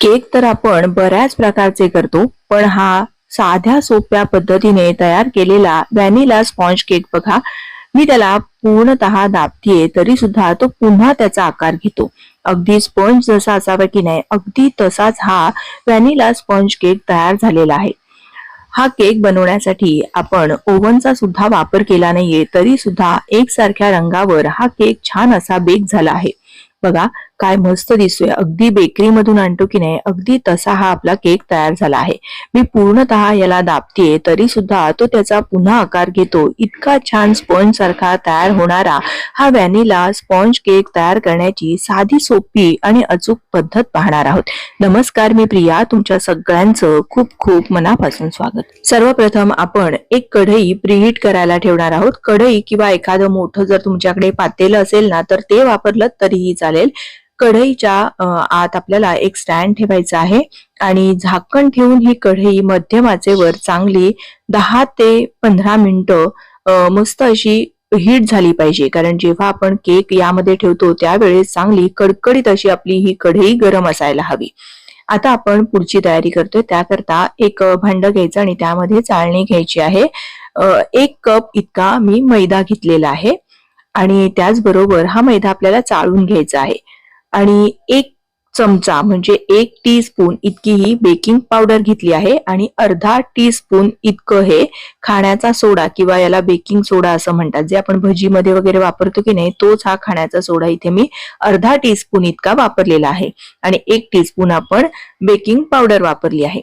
Cake तर आपण बऱ्याच प्रकारचे करतो पण हा साध्या सोप्या पद्धतीने तयार केलेला व्हॅनिला स्पॉन्ज केक बघा. मी त्याला पूर्णतः दाबतीये तरी सुद्धा तो पुन्हा त्याचा आकार घेतो. अगदी स्पॉन्ज जसा असावा की नाही अगदी तसाच हा व्हॅनिला स्पॉन्ज केक तयार झालेला आहे. हा केक बनवण्यासाठी आपण ओव्हनचा सुद्धा वापर केला नाहीये तरी सुद्धा एकसारख्या रंगावर हा केक छान असा बेक झाला आहे. बघा काय मस्त दिसतोय. अगदी बेकरी मधून आणतो की नाही अगदी तसा हा आपला केक तयार झाला आहे. मी पूर्णतः याला दाबतेय तरी सुद्धा तो त्याचा पुन्हा आकार घेतो. इतका छान स्पॉन्ज सारखा तयार होणारा हा व्हॅनिला स्पॉन्ज केक तयार करण्याची साधी सोपी आणि अचूक पद्धत पाहणार आहोत. नमस्कार मी प्रिया तुमच्या सगळ्यांचं खूप खूप मनापासून स्वागत. सर्वप्रथम आपण एक कढई प्रीहीट करायला ठेवणार आहोत. कढई किंवा एखादं मोठं जर तुमच्याकडे पातेलं असेल ना तर ते वापरलं तरीही चालेल. कढईच्या आत आपल्याला एक स्टँड ठेवायचा आहे. आणि झाकण ठेवून ही कढई मध्यम आचेवर चांगली दहा ते पंधरा मिनिटं मस्त अशी हीट झाली पाहिजे. कारण जेव्हा आपण केक यामध्ये ठेवतो त्यावेळेस चांगली कडकडीत अशी आपली ही कढई गरम असायला हवी. आता आपण पुढची तयारी करतोय. त्याकरता एक भांड घ्यायचं आणि त्यामध्ये चाळणी घ्यायची आहे. एक कप इतका मी मैदा घेतलेला आहे. आणि त्याचबरोबर हा मैदा आपल्याला चाळून घ्यायचा आहे. आणि एक चमचा म्हणजे एक टी स्पून इतकी ही बेकिंग पावडर घेतली आहे आणि अर्धा टी स्पून इतकं हे खाण्याचा सोडा किंवा याला बेकिंग सोडा असं म्हणतात. जे आपण भजीमध्ये वगैरे वापरतो की नाही तोच हा खाण्याचा सोडा इथे मी अर्धा टी स्पून इतका वापरलेला आहे. आणि एक टी स्पून आपण बेकिंग पावडर वापरली आहे.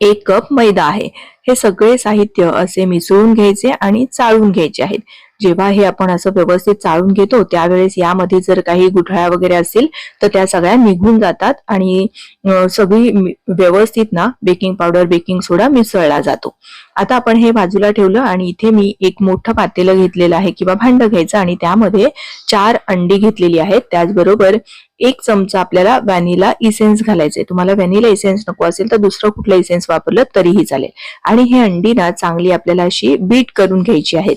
एक कप मैदा आहे. हे सगळे साहित्य असे मिसळून घ्यायचे आणि चाळून घ्यायचे आहेत. जेव्हा हे आपण असं व्यवस्थित चाळून घेतो त्यावेळेस यामध्ये जर काही गुठळ्या वगैरे असतील तर त्या सगळ्या निघून जातात आणि सगळी व्यवस्थित ना बेकिंग पावडर बेकिंग सोडा मिसळला जातो. आता आपण हे बाजूला ठेवलं आणि इथे मी एक मोठं पातेलं घेतलेलं आहे किंवा भांड घ्यायचं आणि त्यामध्ये चार अंडी घेतलेली आहेत. त्याचबरोबर एक चमचा आपल्याला व्हॅनिला इसेन्स घालायचे तुम्हाला व्हॅनिला इसेन्स नको असेल तर दुसरं कुठलं इसेन्स वापरलं तरीही चालेल. आणि हे अंडी ना चांगली आपल्याला अशी बीट करून घ्यायची आहेत.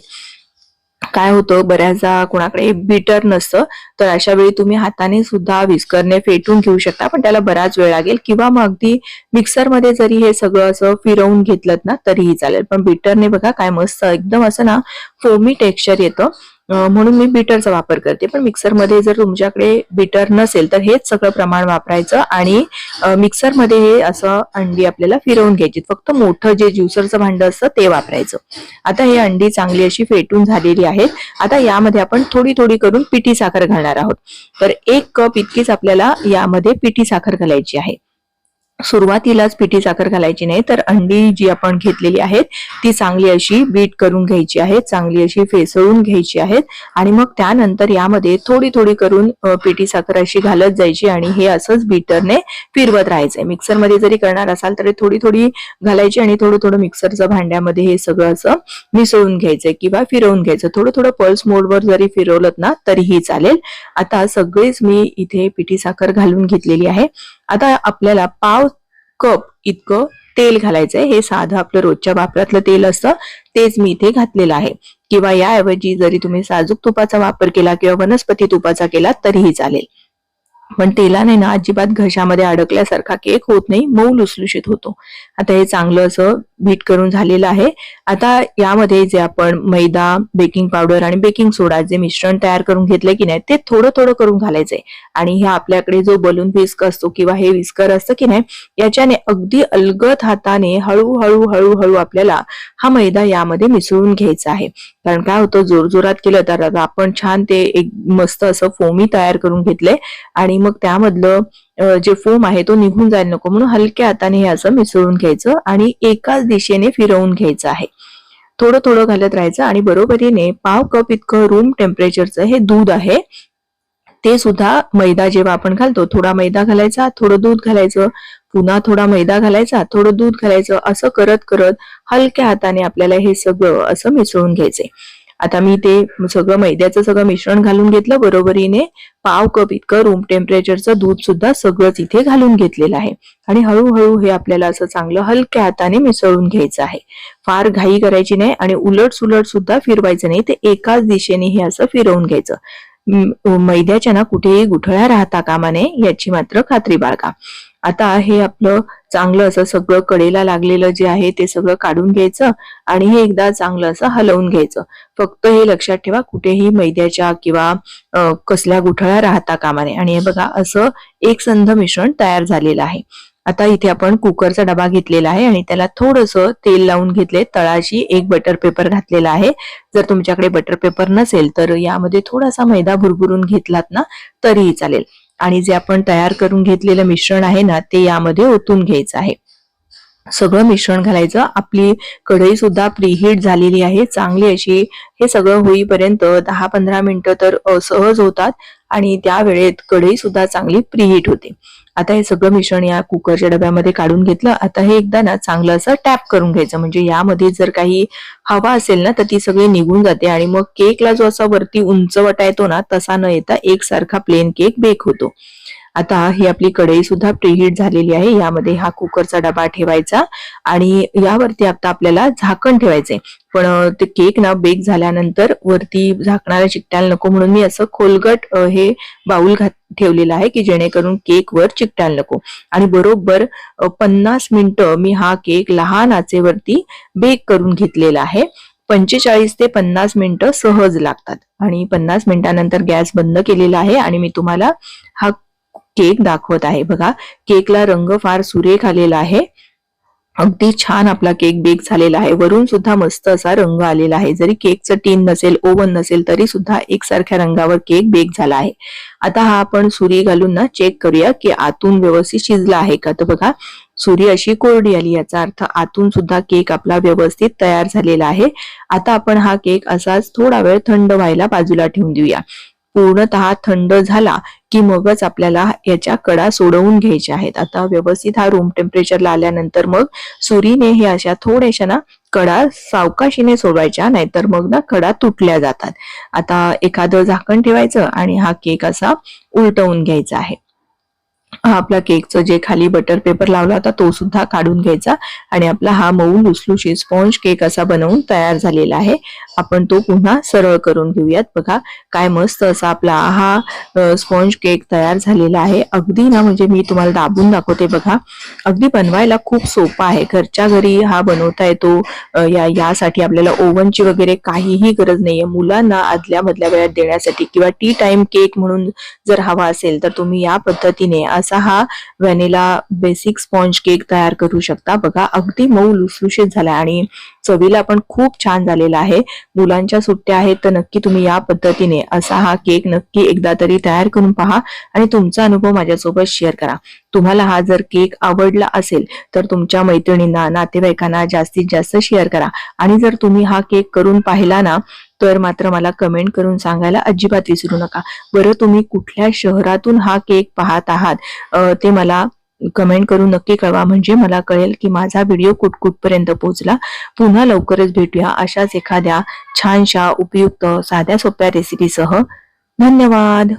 काय होतं बऱ्याचदा कोणाकडे बीटर नसतं तर अशा वेळी तुम्ही हाताने सुद्धा विस्करने फेटून घेऊ शकता पण त्याला बराच वेळ लागेल. किंवा मग अगदी मिक्सरमध्ये जरी हे सगळं असं फिरवून घेतलं ना तरीही चालेल. पण बीटरने बघा काय मस्त एकदम असं ना फोमी टेक्स्चर येतं. म्हणून मी बीटरचा वापर करते. पण मिक्सरमध्ये जर तुमच्याकडे बीटर नसेल तर हेच सगळं प्रमाण वापरायचं आणि मिक्सरमध्ये हे असं अंडी आपल्याला फिरवून घ्यायची. फक्त मोठं जे ज्युसरचं भांड असतं ते वापरायचं. आता हे अंडी चांगली अशी फेटून झालेली आहेत. आता यामध्ये आपण थोडी थोडी करून पिठी साखर घालणार आहोत. तर एक कप इतकीच आपल्याला यामध्ये पिठी साखर घालायची आहे. सुरुवातीलाच पिठी साखर घालायची नाही तर अंडी जी आपण घेतलेली आहेत ती चांगली अशी बीट करून घ्यायची आहे चांगली अशी फेसळून घ्यायची आहेत आणि मग त्यानंतर यामध्ये थोडी थोडी करून पिठी साखर अशी घालत जायची आणि हे असंच बीटरने फिरवत राहायचंय. मिक्सरमध्ये जरी करणार असाल तरी थोडी थोडी घालायची आणि थोडं थोडं मिक्सरच्या भांड्यामध्ये हे सगळं असं मिसळून घ्यायचंय किंवा फिरवून घ्यायचं थोडं थोडं पल्स मोडवर जरी फिरवलं ना तरीही चालेल. आता सगळेच मी इथे पिठी साखर घालून घेतलेली आहे. आता आपल्याला पाव कप इतकं तेल घालायचंय. हे साधं आपलं रोजच्या वापरातलं तेल असतं. तेच मी इथे घातलेलं आहे. किंवा याऐवजी जरी तुम्ही साजूक तुपाचा वापर केला किंवा वनस्पती तुपाचा केला तरीही चालेल. पण तेलाने ना अजिबात घशामध्ये अडकल्यासारखा केक होत नाही. मऊ लुसलुशीत होतो. आता हे चांगलं असं बीट करून झालेलं आहे. आता यामध्ये जे आपण मैदा बेकिंग पावडर आणि बेकिंग सोडा जे मिश्रण तयार करून घेतलंय की नाही ते थोडं थोडं करून घालायचंय. आणि हे आपल्याकडे जो बलून विस्क असतो किंवा हे विस्कर असतं की नाही याच्याने अगदी अलगद हाताने हळूहळू हळूहळू आपल्याला हा मैदा यामध्ये मिसळून घ्यायचा आहे. कारण काय होतं जोरजोरात केलं तर आता आपण छान ते एक मस्त असं फोमी तयार करून घेतलंय. आणि मग त्यामधलं जे फोम आहे तो निघून जायला नको. म्हणून हलक्या हाताने हे असं मिसळून घ्यायचं आणि एकाच दिशेने फिरवून घ्यायचं आहे. थोडं थोडं घालत राहायचं आणि बरोबरीने पाव कप इतकं रूम टेम्परेचरचं हे दूध आहे. ते सुद्धा मैदा जेव्हा आपण घालतो थोडा मैदा घालायचा थोडं दूध घालायचं पुन्हा थोडा मैदा घालायचा थोडं दूध घालायचं असं करत करत हलक्या हाताने आपल्याला हे सगळं असं मिसळून घ्यायचंय. आता मी ते सगळं मैद्याचं सगळं मिश्रण घालून घेतलं बरोबरीने. पाव कप इतकं रूम टेम्परेचरचं दूध सुद्धा सगळंच इथे घालून घेतलेलं आहे. आणि हळूहळू हे आपल्याला असं चांगलं हलक्या हाताने मिसळून घ्यायचं आहे. फार घाई करायची नाही आणि उलट सुलट सुद्धा फिरवायचं नाही. ते एकाच दिशेने हे असं फिरवून घ्यायचं. मैद्याच्या ना कुठेही गुठळ्या राहता कामा नये याची मात्र खात्री बाळगा. आता हे आपलं चांगलं असं सगळं कडेला लागलेलं जे आहे ते सगळं काढून घ्यायचं आणि हे एकदा चांगलं असं हलवून घ्यायचं. फक्त हे लक्षात ठेवा कुठेही मैद्याच्या किंवा कसल्या गुठळ्या राहता कामा नये आणि हे बघा असं एक संध मिश्रण तयार झालेलं आहे. आता इथे आपण कुकरचा डबा घेतलेला आहे आणि त्याला थोडस तेल लावून घेतले. तळाशी एक बटर पेपर घातलेला आहे. जर तुमच्याकडे बटर पेपर नसेल तर यामध्ये थोडासा मैदा भुरभुरून घेतलात ना तरीही चालेल. आणि जे आपण तयार करून घेतलेलं मिश्रण आहे ना ते यामध्ये ओतून घ्यायचं आहे. सगळं मिश्रण घालायचं. आपली कढई सुद्धा प्रीहीट झालेली आहे. चांगली अशी हे सगळं होईपर्यंत दहा पंधरा मिनिटं तर सहज होतात आणि त्या वेळेत कढई सुद्धा चांगली प्रीहीट होते. आता हे सगळं मिश्रण या कुकरच्या डब्यामध्ये काढून घेतलं. आता हे एकदा ना चांगलं असं टॅप करून घ्यायचं. म्हणजे यामध्ये जर काही हवा असेल ना तर ती सगळी निघून जाते आणि मग केकला जो असा वरती उंचवटा येतो ना तसा न येता एकसारखा प्लेन केक बेक होतो. आता ही आपली कढई सुद्धा प्रीहीट झालेली आहे. यामध्ये हा कुकरचा डबा ठेवायचा आणि यावरती आता आपल्याला झाकण ठेवायचंय. पण ते केक ना बेक झाल्यानंतर वरती झाकणाऱ्या चिकटायला नको म्हणून मी असं खोलगट हे बाउल घात ठेवलेलं आहे की जेणेकरून केक वर चिकटायला नको. आणि बरोबर पन्नास मिनिटं मी हा केक लहान आचेवरती बेक करून घेतलेला आहे. पंचेचाळीस ते पन्नास मिनिटं सहज लागतात. आणि पन्नास मिनिटानंतर गॅस बंद केलेला आहे आणि मी तुम्हाला हा केक दाखवत आहे. बघा केकला रंग फार सुरेख आलेला आहे. अगदी छान आपला केक बेक झालेला आहे. वरून सुद्धा मस्त असा रंग आलेला आहे. जरी केकचं टीन नसेल ओव्हन नसेल तरी सुद्धा एकसारख्या रंगावर केक बेक झाला आहे. आता हा आपण सुरी घालून ना चेक करूया की आतून व्यवस्थित शिजला आहे का? तर बघा सुरी अशी कोरडी आली. याचा अर्थ आतून सुद्धा केक आपला व्यवस्थित तयार झालेला आहे. आता आपण हा केक असाच थोडा वेळ थंड व्हायला बाजूला ठेवून देऊया. पूर्णतः थंड झाला की मगच आपल्याला याच्या कडा सोडवून घ्यायच्या आहेत. आता व्यवस्थित हा रूम टेम्परेचरला आल्यानंतर मग सुरीने हे अशा थोड्याशा ना कडा सावकाशीने सोडवायच्या नाहीतर मग ना कडा तुटल्या जातात. आता एखादं झाकण ठेवायचं आणि हा केक असा उलटवून घ्यायचा आहे. हा आपला केकचं जे खाली बटर पेपर लावला होता तो सुद्धा काढून घ्यायचा. आणि आपला हा मऊ लुसलुशी स्पॉन्ज केक असा बनवून तयार झालेला आहे. आपण तो पुन्हा सरळ करून घेऊयात. बघा काय मस्त असा आपला हा स्पॉन्ज केक तयार झालेला आहे. अगदी ना म्हणजे मी तुम्हाला दाबून दाखवते बघा. अगदी बनवायला खूप सोपा आहे. घरच्या घरी हा बनवता येतो. या यासाठी आपल्याला ओव्हनची वगैरे काहीही गरज नाहीये. मुलांना आदल्या मधल्या वेळात देण्यासाठी किंवा टी टाइम केक म्हणून जर हवा असेल तर तुम्ही या पद्धतीने असा हा व्हॅनिला बेसिक स्पॉन्ज केक तयार करू शकता. बघा अगदी मऊ लुसलुशीत झाला आणि चवीला पण खूप छान झालेला आहे. मुलांच्या सुट्ट्या आहेत तर नक्की तुम्ही या पद्धतीने असा हा केक नक्की एकदा तरी तयार करून पहा आणि तुमचा अनुभव माझ्यासोबत शेअर करा. तुम्हाला हा जर केक आवडला असेल तर तुमच्या मैत्रिणींना नातेवाईकांना जास्तीत जास्त शेअर करा. आणि जर तुम्ही हा केक करून पाहिला ना तर मात्र मला कमेंट करून सांगायला अजिबात विसरू नका. बरं तुम्ही कुठल्या शहरातून हा केक पाहत आहात ते मला कमेंट करून नक्की कळवा. म्हणजे मला कळेल की माझा व्हिडिओ कुठकुठपर्यंत पोहोचला. पुन्हा लवकरच भेटूया अशाच एखाद्या छानशा उपयुक्त साध्या सोप्या रेसिपीसह धन्यवाद!